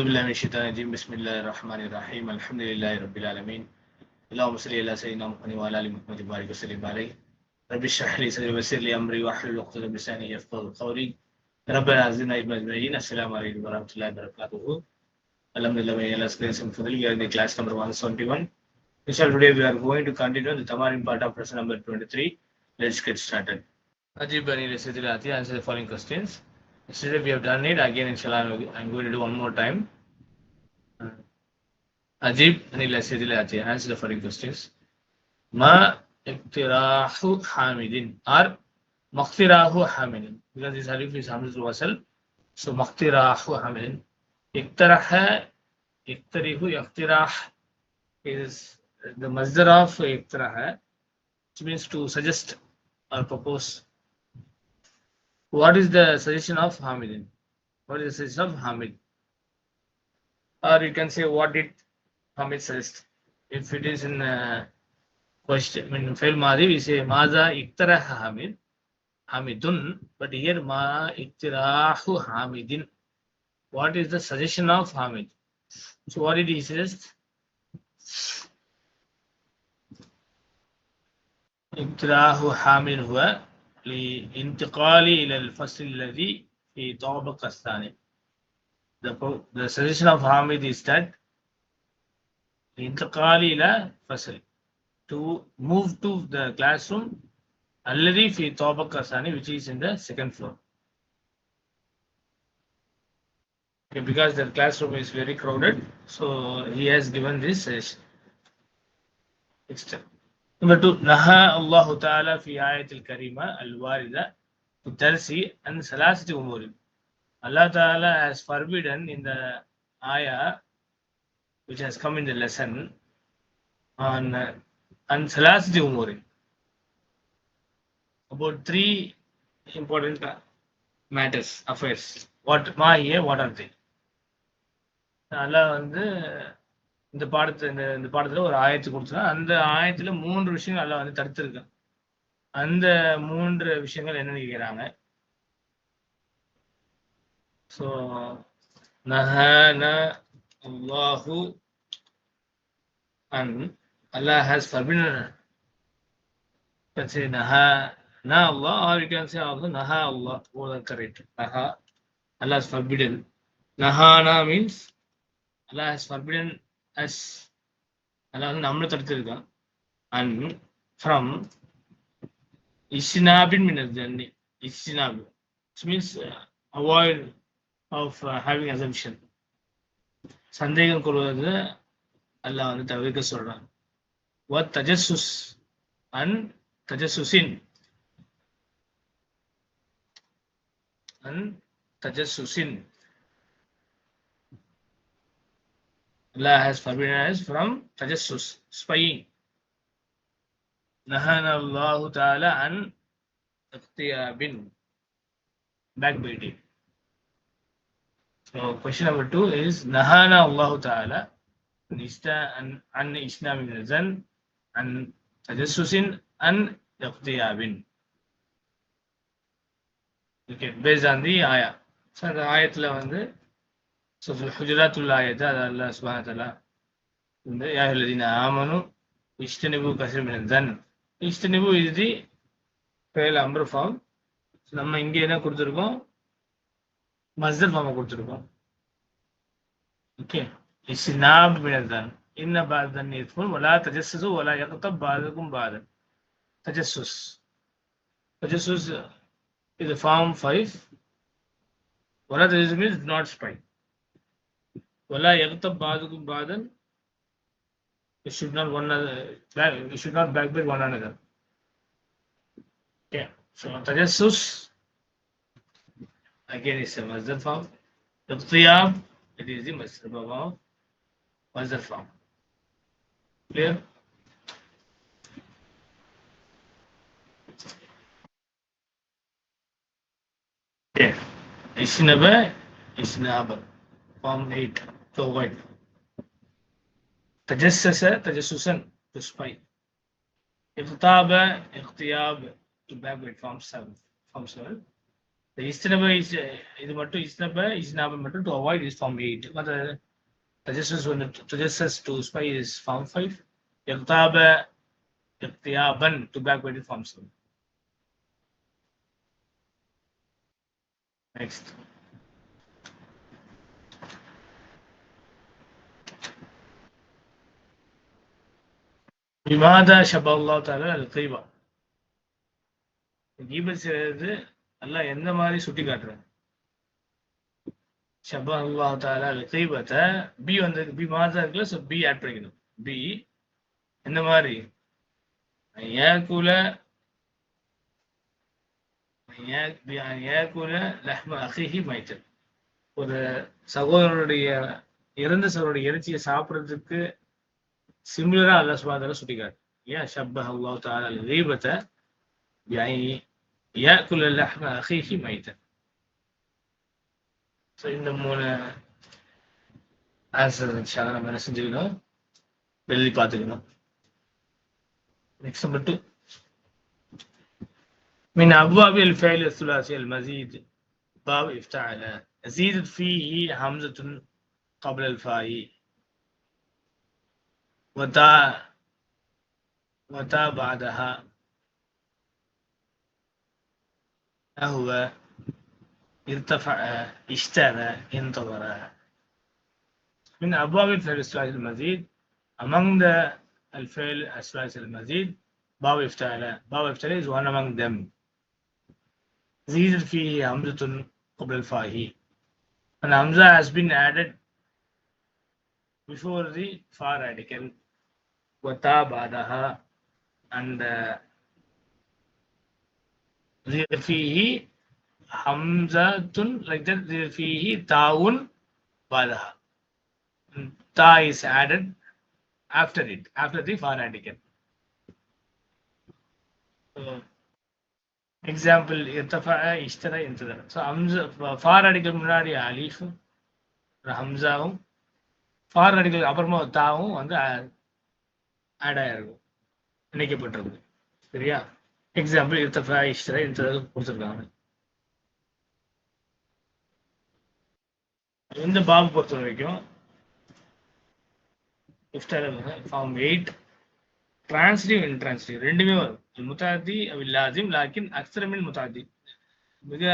बसमीम अलहमदिल्ला रबीआलमीन सैन महमद बारिक वसलम रबिशहली सदर वसली अमरी वाहलबसानी फ़ौरी रबाजिन अजमैन अस्सलाम वालेकुम वरहमतुल्लाहि वबरकातुहू अलहमदुलिल्लाह स्क्रीन से फजल we are in the class number 171 So today we are going to continue the tamarin part of lesson number 23 let's get started. Ajib bani recital aati answer the following questions. Yesterday we have done it. Again, inshallah, I'm going to do one more time. Uh, Ajib Anil Asyadil Ajay, answer the following questions. Ma Iqtirahu Hamidin or Maqtirahu Hamidin. Because this hadith is Hamid Wasal. So Maqtirahu Hamidin. Iqtiraha, Iqtarihu, Iqtirah is the mazdar of Iqtiraha, which means to suggest or propose. what is the suggestion of Hamidin what is the suggestion of Hamid or you can say what did Hamid suggest if it is in uh, question I mean fail madi we say maza iktaraha hamid hamidun but here ma iktirahu hamidin what is the suggestion of hamid so what did he suggest اقتراح حامد هو لانتقال الى الفصل الذي في طابق الثاني the, the suggestion of Hamid is that انتقال الى فصل to move to the classroom الذي في طابق الثاني which is in the second floor. Okay, because the classroom is very crowded, so he has given this suggestion. Next. Number two, Naha Allahu Ta'ala fi ayatil karima al-warida to Tarsi and Salasati Umuri. Allah Ta'ala has forbidden in the ayah which has come in the lesson on uh, and Salasati Umuri about three important matters, affairs. What ma here, what are they? Allah வந்து இந்த பாடத்தை இந்த இந்த பாடத்துல ஒரு ஆயத்து கொடுத்துருக்கான் அந்த ஆயத்துல மூன்று விஷயங்கள் எல்லாம் வந்து தடுத்திருக்கான் அந்த மூன்று விஷயங்கள் என்ன நினைக்கிறாங்க ஸோ நஹன அல்லாஹு அன் அல்லாஹ் ஹாஸ் ஃபர்பிடன் சரி நஹா நா Allah are you can say also நஹா Allah oh correct நஹா Allah forbidden நஹானா means Allah has forbidden us அதாவது நம்மளை தடுத்திருக்கான் அன் ஃப்ரம் இஸ்னாபின் மின்னர் ஜன்னி இஸ்னாபி means avoid of having assumption சந்தேகம் கொள்வது அல்லாஹ் வந்து தவிர்க்க சொல்றான். வ தஜசுஸ் அன் தஜசுசின் அன் தஜசுசின் Allah has forbidden us from tajassus, spying. Nahana Allahu Ta'ala an ikhtiyabin, backbiting. So question number two is Nahana Allahu Ta'ala Nista an an Islamic Razan an tajassusin an iqtiyabin. Okay, based on the ayah. So the ayatul வந்து సూర్య హుజరాతుల్ ఆయత అల్లా సుబాహతల యాహులదీన ఆమను ఇష్టనిబు కసిమిన దన్ ఇష్టనిబు ఇది fail amber form நம்ம இங்கே என்ன கொடுத்துருக்கோம் மஸ்தர் ஃபார்மை கொடுத்துருக்கோம் okay இஸ்னாப் மினதான் இன்ன பாதன் இருக்கும் ஒலா தஜஸ்ஸு ஒலா யக்தப் பாதகும் பாதன் தஜஸ்ஸுஸ் தஜஸ்ஸுஸ் இது ஃபார்ம் ஃபைவ் ஒலா தஜஸ் means not spy Wala yagtab ba'dukum ba'dan. You should not one another, you should not backbite one another. Yeah. So tajassus again is a mazdar form. Ibtiyab it is the masdar form. Mazdar form. Clear? Yeah. Isnaba, Isnaba, form 8. the Lord. Tecesses है tejassusen to spy. İgtab है ihtiyab to backward form seven. Form seven. The istinab is இது மட்டும் istinab istinab மட்டும் to avoid is form eight. மற்ற tejassus வந்து tejassus to spy is form five. இகதாப இகத்தியாபன் to backward is form seven. Next. விமாதா ஷபா அல்லா தாலா அல் கைபா. கீபத் செய்யறது அல்லாஹ் எந்த மாதிரி சுட்டி காட்டுறாங்க ஷபா அல்லா தாலா அல் கைபத்தை பி வந்து பி மாதா இருக்குல்ல ஸோ பி ஆட் பண்ணிக்கணும். பி எந்த மாதிரி? ஏகுல லஹ்ம அஹிஹி மைத்தல் ஒரு சகோதரனுடைய இறந்த சகோதரனுடைய இறைச்சியை சாப்பிட்றதுக்கு சிமிலரா அல்லா சுபாதால சுட்டிக்காட்டு ஏன் ஷப்ப அல்லாஹ் தாலா ரீபத்தை يعني ياكل اللحم اخيه ميتا ஸோ இந்த மூணு ஆன்சர் இன்ஷால்லா நம்ம என்ன செஞ்சுக்கணும் எழுதி பார்த்துக்கணும் next number two من أبواب الفعل الثلاثي المزيد باب افتعل زيدت فيه همزة قبل الفاء وتاء وتاء بعدها. هو ارتفع اشترى انتظر. من أبواب الفعل الثلاثي المزيد among the الفعل الثلاثي المزيد باب افتعل. باب افتعل is one among them. زيدت فيه همزة قبل الفاء. and Hamza has been added before the fa radical. வதாபாதா அந்த ஃபீஹி ஹம்சத்துன் லைக் தட் ஃபீஹி தாவுன் பாதா தா is added after it after the ஃபாராடிகன் example இர்த்தஃபா இஷ்டரா இன்ததர் ஸோ ஹம்சா ஃபார் அடிக்கல் முன்னாடி அலீஃபும் ஹம்சாவும் ஃபார் அடிக்கல் அப்புறமா தாவும் வந்து ஆட் ஆயிருக்கும் இணைக்கப்பட்டிருக்கு சரியா? எக்ஸாம்பிள் இருத்தஃபா இந்த கொடுத்துருக்காங்க. இந்த பாபு பொறுத்த வரைக்கும் ஃபார்ம் எயிட் டிரான்ஸ்டிவ் இன்ட்ரான்ஸ்டிவ் ரெண்டுமே வரும். முத்தாதி லாசிம் லாக்கின் அக்ஸரமின் முத்தாதி மிக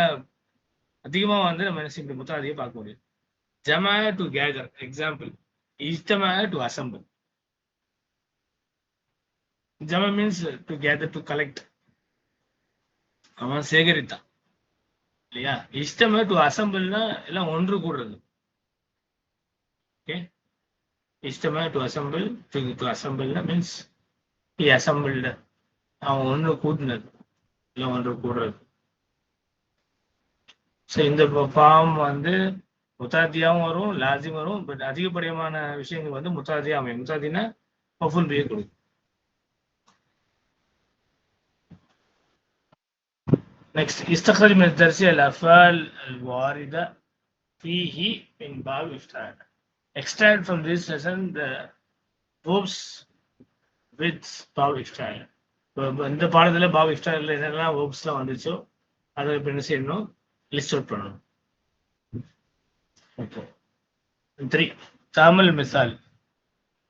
அதிகமா வந்து நம்ம என்ன செய்ய முத்தாதியை பார்க்க முடியும். ஜமாய டு கேதர் எக்ஸாம்பிள் இஜ்தமாய to assemble ஜம means to gather to collect அவன் சேகரித்தான். இல்லையா? இஷ்டமே டு அசம்பிள்னா எல்லாம் ஒன்று கூடுறது. ஓகே இஷ்டமே டு அசம்பிள் டு டு அசம்பிள்னா மீன்ஸ் டி அசம்பிள்டு அவன் ஒன்று கூட்டினது இல்லை ஒன்று கூடுறது. ஸோ இந்த ஃபார்ம் வந்து முத்தாத்தியாவும் வரும் லாசிம் வரும் பட் அதிகப்படியமான விஷயங்கள் வந்து முத்தாத்தியா அமையும். முத்தாத்தினா பஃபுல் பியை கொடுக்கும். Next, استخرج من الدرس الأفعال الواردة فيه من باب افتعال. Extract from this lesson the verbs with باب افتعال. இந்த பாடத்துல பாப் இஃப்டாரில் என்னெல்லாம் வேர்ப்ஸ்லாம் வந்துச்சோ அதை இப்போ என்ன செய்யணும் லிஸ்ட் அவுட் பண்ணணும் okay three تعمل مثال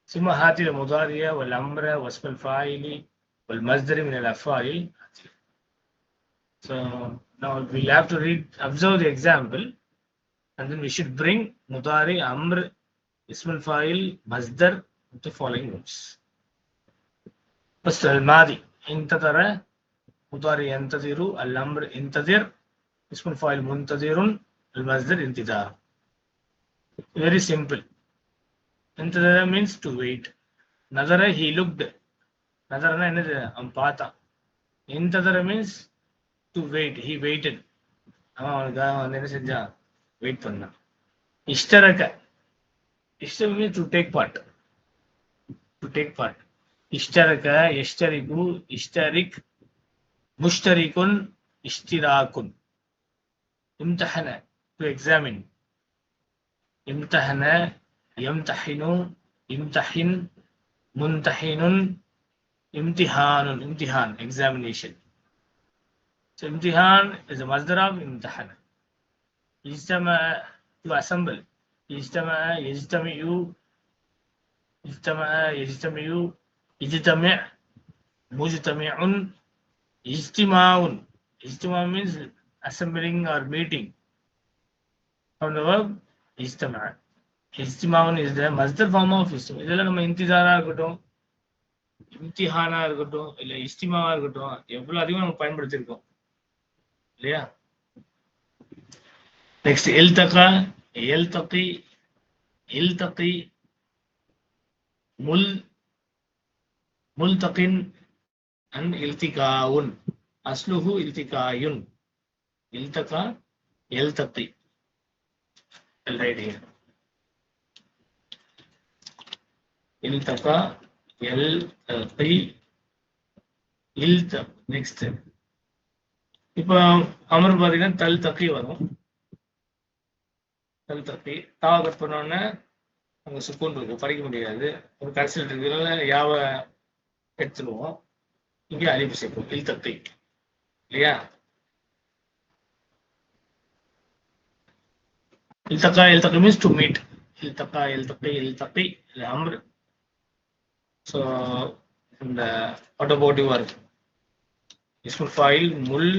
ثم هات المضارع والأمر واسم الفاعل والمصدر من الأفعال So now we'll have to read, observe the example, and then we should bring Mudari, Amr, Ismail Fa'il, Masdar to following words. First, Al-Madi, Intadara, Mudari, Intadiru, Al-Amr, Intadir, Ismail Fa'il, Muntadirun, Al-Masdar, Intidar. Very simple. Intadara means to wait. Nadara, he looked. Nadara, என்னது அவன் பார்த்தான் இன்ததர means to wait he waited அவன் அவனுக்காக வந்து என்ன செஞ்சான் wait பண்ணான் இஷ்டரக இஷ்டம் means to take part to take part இஷ்டரக எஷ்டரிகு இஷ்டரிக் முஷ்டரிகுன் இஷ்டிராக்குன் இம்தஹன டு எக்ஸாமின் இம்தஹன எம்தஹினு இம்தஹின் முன்தஹினுன் இம்திஹானுன் இம்திஹான் examination So imtihan is the masdar of imtahana. Ijtama'a to assemble. Ijtama'a, yajtami'u, ijtama'a, yajtami'u, ijtami' mujtami'un, ijtima'un. Ijtima' means assembling or meeting. From the verb ijtama'a. இஸ்திமாவன் இஸ் த மஸ்தர் form of இஸ்திமா இதெல்லாம் நம்ம இம்திதானா இருக்கட்டும் இம்திஹானா இருக்கட்டும் இல்லை இஸ்திமாவா இருக்கட்டும் எவ்வளோ அதிகமாக நம்ம பயன்படுத்தியிருக்கோம் लिया नेक्स्ट इल्तका यल्तकी इल्तकी मुल मुल्तकिन अन इल्तिकाउन अस्लुहु इल्तिकायुन इल्तका यल्तकी I'll write here. Iltaka, L, P, Ilt, next step. இப்போ அமர் பாத்தீங்கன்னா தல் தக்கி வரும். தல் தப்பி தாவை கட் பண்ணோடனே அங்கே சுக்குன் இருக்கு. படிக்க முடியாது. ஒரு கடைசியில் இருக்கிறதுனால யாவை எடுத்துருவோம். இங்கே அழிப்பு சேர்ப்போம் இல் தப்பி இல்லையா? இல் தக்கா இல் தக்கை மீன்ஸ் டு மீட் இல் தக்கா எல் தப்பி இல் தப்பி இல்லை அமர். சோ இந்த ஆட்டோபோட்டிவாக இருக்கு இஸ்முல் ஃபாயில் முல்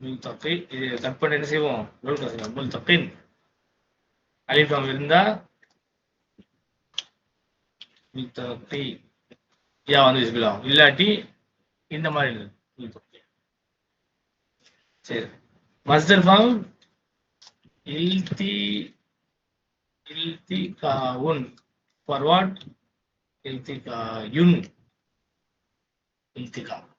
முல்தகி இது கட் பண்ணி என்ன செய்வோம்? முல் தக்கின் அலிஃபாம் இருந்தா முல்தகி யா வந்து விசிபிளாகும் இல்லாட்டி இந்த மாதிரி இருக்கு முல்தகி சரி. மஸ்தர் ஃபார்ம் இல்தி இல்தி காவுன் ஃபார் வாட் இல்தி காயுன் இல்தி காவுன்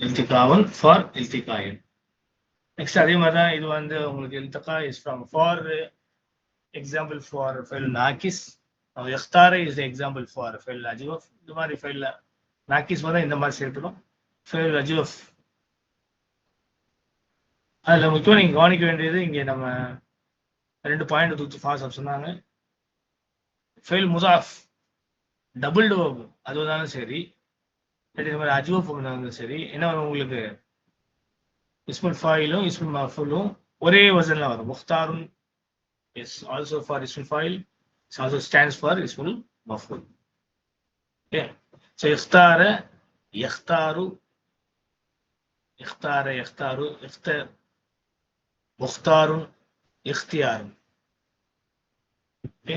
இல்திகாவுன் ஃபார் இல்திகாயுன். நெக்ஸ்ட் அதே மாதிரி தான் இது வந்து உங்களுக்கு இல்தகா is from for example for fail நாக்கிஸ் எக்ஸ்தார இஸ் எக்ஸாம்பிள் ஃபார் ஃபெல் அஜிவஃப் இந்த மாதிரி ஃபெயில் நாக்கிஸ் மாதிரி இந்த மாதிரி சேர்க்கணும் ஃபெயில் அஜிவஃப் அதுல முக்கியம் நீங்கள் கவனிக்க வேண்டியது இங்க நம்ம ரெண்டு பாயிண்ட் தூத்து ஃபாஸ்ட் ஆஃப் சொன்னாங்க. ஃபெயில் முசாஃப் டபுள் அது வந்தாலும் சரி இல்லாட்டி இந்த மாதிரி அஜுவோ ஃபோமில் இருந்தாலும் சரி என்ன வரும் உங்களுக்கு இஸ்முல் ஃபாயிலும் இஸ்முல் மஃபுலும் ஒரே வசனில் வரும் முஃப்தாரும் இஸ் ஆல்சோ ஃபார் இஸ்முல் ஃபாயில் இஸ் ஆல்சோ ஸ்டாண்ட்ஸ் ஃபார் இஸ்முல் மஃபுல் ஓகே ஸோ இஃப்தார எஃப்தாரு இஃப்தார எஃப்தாரு இஃப்தர் முஃப்தாரும் இஃப்தியாரும் ஓகே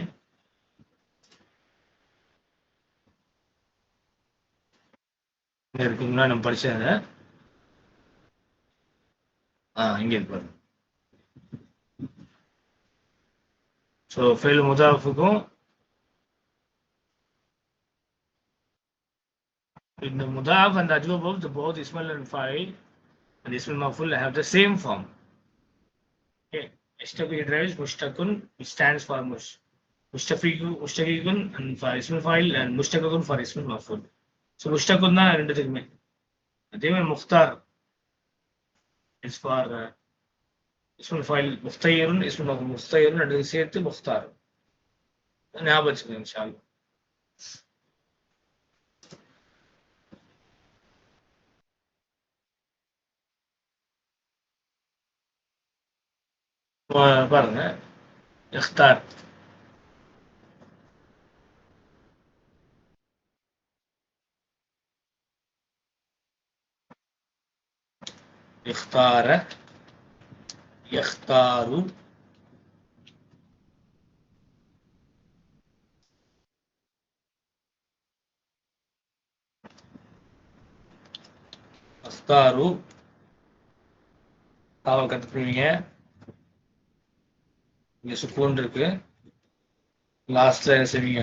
இங்க இருக்கு முன்னாடி நம்ம படிச்சது ஆ இங்க இருக்கு ஸோ ஃபெயில் முதாஃபுக்கும் in the mudaf and the ajwab the both ismail and fa'il and ismail maful have the same form okay ishtaqi drives mushtaqun which stands for mush mushtafiqu mushtaqiqun and for ismail fa'il and mushtaqun for ismail maful so mushtaqun தான் ரெண்டுத்துக்குமே. அதே மாதிரி முக்தார் is for இஸ்முல் ஃபைல் முஃப்தையரும் இஸ்முல் மஃபுல் முஃப்தையருன் ரெண்டு சேர்த்து முஃப்தார். ஞாபகம் வச்சுக்கோங்க ஷால் பாருங்க. இஃப்தார். இஃப்தார يختار اختاروا தாவல் கத்துக்குவீங்க இங்க சுக்கூன் இருக்கு லாஸ்ட்ல என்ன செய்வீங்க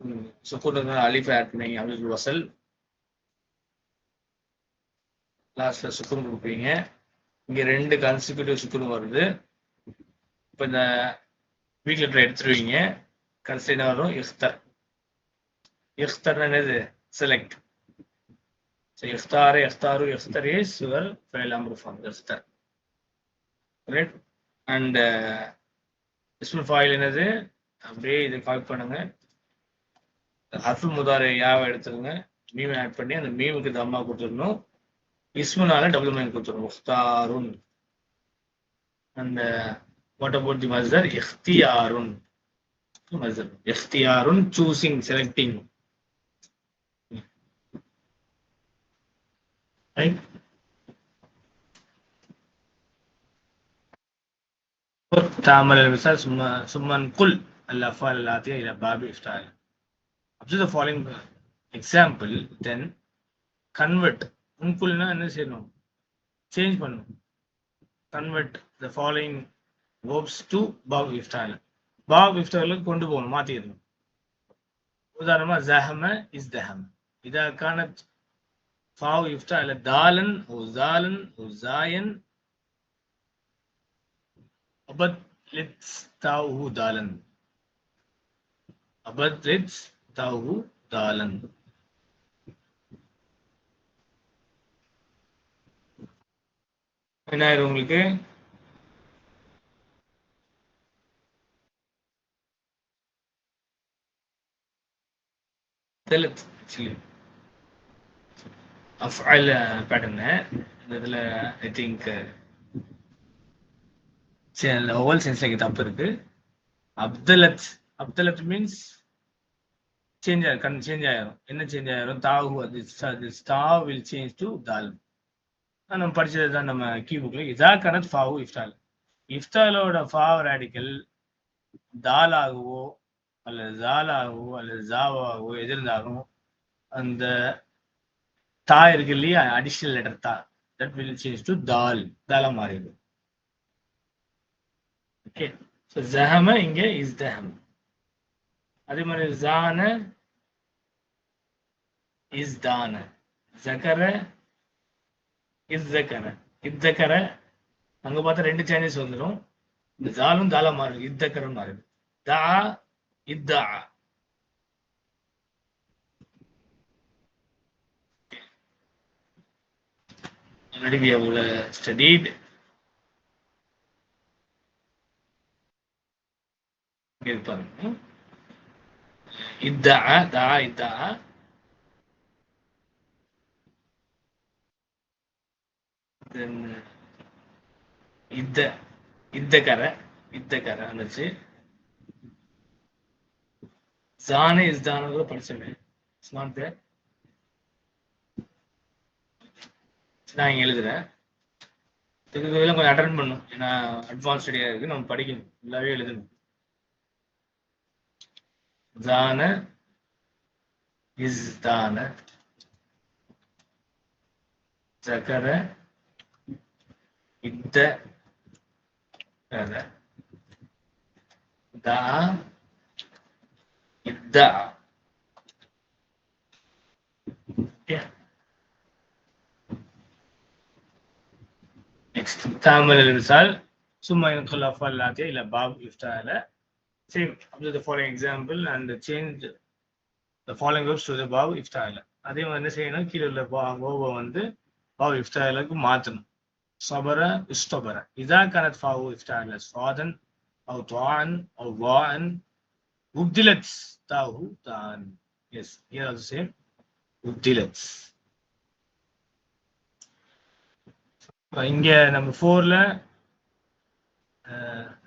ம், சுக்கூன் இருக்கு அலிஃப் ஆட் பண்ணீங்க அப்துல் வசல் லாஸ்ட்ல சுக்குன் கொடுப்பீங்க. இங்க ரெண்டு கன்சிக்யூட்டிவ் சுக்குன் வருது. இப்போ இந்த வீக் லெட்டர் எடுத்துருவீங்க. கடைசி என்ன வரும் இஃப்தர். இஃப்தர் என்னது? செலக்ட் ஸோ இஃப்தார் எஃப்தாரு எஃப்தர் இஸ் யுவர் ஃபைல் நம்பர் ஃபார்ம் இஃப்தர் ரைட் அண்ட் இஸ்மல் ஃபாயில் என்னது? அப்படியே இதை கால் பண்ணுங்க. ஹர்ஃபுல் முதாரை யாவை எடுத்துருங்க மீம் ஆட் பண்ணி அந்த மீமுக்கு தம்மா கொடுத்துடணும். இஸ்முனால டபுள் மைன் கொடுத்துடணும் முஃப்தாருன் அந்த what about the மஸ்தர் இஃப்தியாருன் மஸ்தர் இஃப்தியாருன் choosing selecting right تعمل المثال ثم ثم انقل الافعال الاتيه الى باب افتعال Observe the following example then convert உன்குள்னா என்ன செய்யணும் சேஞ்ச் பண்ணணும் convert the following hopes to பாப் இஃப்டால் பாப் இஃப்டாலுக்கு கொண்டு போகணும் மாற்றிடணும் உதாரணமா ஜஹம இஸ் தஹம இதா ஃபாவ் இஃப்டா இஃப்டால தாலன் ஓ ஜாலன் ஓ ஜாயன் அபத் லிட்ஸ் தாவு தாலன் அபத் லிட்ஸ் தாவு தாலன் என்ன ஆயிரும் உங்களுக்கு அஃபாயில் பேட்டர்னு ஐ திங்க் சரி அந்த ஓவல் தப்பு இருக்கு. அப்தலத் அப்தலத் மீன்ஸ் சேஞ்ச் ஆயிரும் கண் சேஞ்ச் ஆயிரும். என்ன சேஞ்ச் ஆயிரும்? தாகு அது வில் சேஞ்ச் டு தால் நம்ம படிச்சது தான் நம்ம கீ புக்ல இதா கனத் ஃபாவு இஃப்டால் இஃப்டாலோட ஃபாவ் ரேடிக்கல் தாலாகவோ அல்லது ஜாலாகவோ அல்லது ஜாவாகவோ எது இருந்தாலும் அந்த தா இருக்கு இல்லையா? அடிஷனல் லெட்டர் தா. தட் வில் சேஞ்ச் டு தால். தாலா மாறிடும் ஓகே ஸோ ஜஹம இங்க இஸ் தஹம் அதே மாதிரி ஜான இஸ் தான. ஜகர இத்தக்கர இத்தக்கர அங்க பார்த்தா ரெண்டு சேஞ்சஸ் வந்துடும் இந்த ஜாலும் தாலா மாறும் இத்தக்கரம் மாறுது. தா இத்தா. already we have uh, studied இங்க பாருங்க. இத்தா தா இத்தா. யுத்த இந்த இந்த கரை இந்த கரை வந்துச்சு ஜானே இஸ் தான கூட படிச்சோமே. இட்ஸ் நாட் தேர் நான் இங்க எழுதுறேன். இதுக்கு இதெல்லாம் கொஞ்சம் அட்டன் பண்ணும் ஏன்னா அட்வான்ஸ் ஸ்டடியா இருக்கு. நம்ம படிக்கணும். ஃபுல்லாவே எழுதணும். ஜான இஸ் தான சக்கர இந்த த இத்த. நெக்ஸ்ட் தாமல் இருந்தால் சும்மா எனக்கு இல்லாத்தியா same up to the example and change the following to the pop இஃப்டால அதே மாதிரி செய்யணும். கீழே உள்ள பாபை வந்து பாப் இஃப்டாலுக்கு மாற்றணும் صبر استبر إذا كانت فاو إفتعال صادا أو طاعا أو ضاعا أبدلت تاؤه تاء Yes, here also same. أبدلت இங்க நம்ம ஃபோர்ல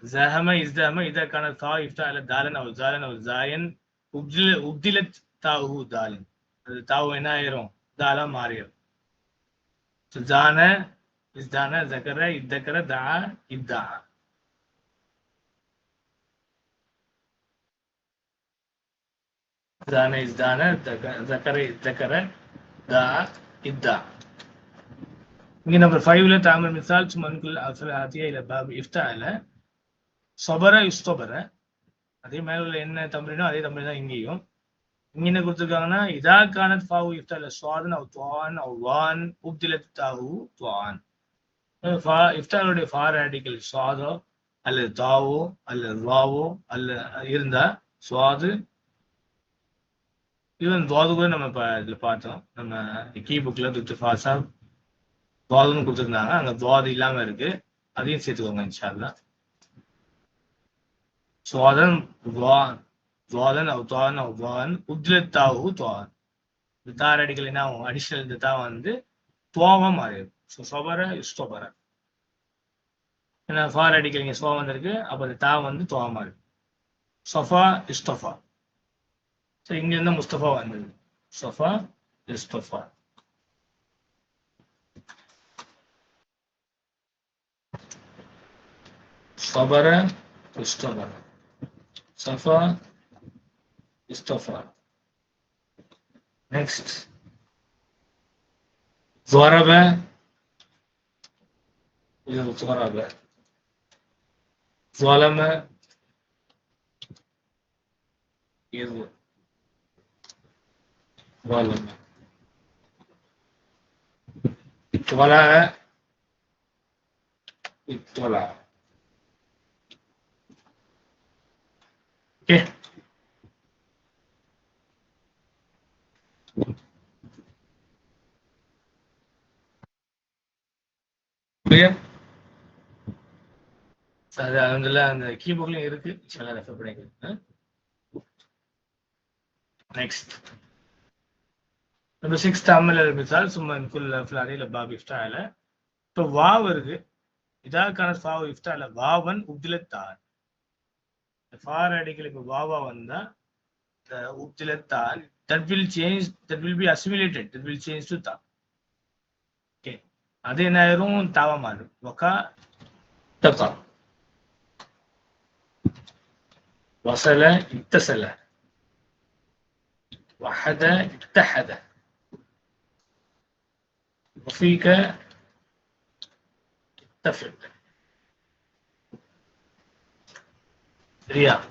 زهمة يزدهم إذا كانت تاء يفتح على دالا أو زالا أو زاين أبدل أبدلت تاؤه دالا அது தாவு என்ன ஆயிரும் தாலா மாறிடும் ஜான இஸ்தான ஜக்கர இத்தக்கர தா இத்தா இஸ்தான இஸ்தான ஜக்கர இத்தக்கர தா இத்தா இங்கே நம்பர் ஃபைவ்ல தாமல் மிசால் சுமன்குல் அஃபல் ஆத்தியா இல்ல பாப் இஃப்தால சொபர இஸ்தொபர அதே மேல உள்ள என்ன தமிழினோ அதே தமிழ் தான் இங்கேயும் இங்க என்ன கொடுத்துருக்காங்கன்னா இதா கானத் ஃபாவு இஃப்தால சுவாதன் அவ் துவான் அவ் வான் உப்திலத் தாவு துவான் இஃப்தாலுடைய ஃபார் ரேடிக்கல் சுவாதோ அல்லது தாவோ அல்லது வாவோ அல்ல இருந்தா சுவாது. ஈவன் துவாது கூட நம்ம இப்போ இதுல பார்த்தோம். நம்ம கீ புக்ல துத்து ஃபாசா துவாதுன்னு கொடுத்துருந்தாங்க. அங்க துவாது இல்லாம இருக்கு. அதையும் சேர்த்துக்கோங்க இன்ஷால்லா சுவாதன் துவான் துவாதன் அவ் துவான் அவ் துவான் உத்லத்தாவு துவான் இந்த தார் அடிக்கல் என்ன ஆகும்? அடிஷனல் இந்த தா வந்து துவாவா மாறிடும். ஸோ சொபர இஸ்தோபர ஏன்னா ஃபார் அடிக்கலிங்க சோ வந்திருக்கு அப்போ இந்த தா வந்து துவா மாறிடும் சொஃபா இஸ்தோஃபா ஸோ இங்க இருந்து முஸ்தபா வந்தது சொஃபா இஸ்தோஃபா صبر استبر صفا اصطفى next ضرب ضرب column is column इक्वला है इक्वला ओके। क्लियर அது அதுல அந்த கீபோர்ட்லயும் இருக்கு. சில ரெஃபர் பண்ணிக்கிறேன் நெக்ஸ்ட் நம்ம சிக்ஸ் தமிழ் இருந்துச்சால் சும்மா குல் ஃபுல் இல்லை பாப் இஃப்டா இல்லை. இப்போ வா வருது இதாக்கான ஃபாவ் இஃப்டா இல்லை. வாவன் உப்தில தான் ஃபார் இப்போ வாவா வந்தா the Uptilatal, that will change, that will be assimilated, that will change to ta. அது என்ன ஆயிரும்? தாவா மாறும் ஒக்கா தப்பா وصل اتصل. وحد اتحد. وفيك اتفق رياض.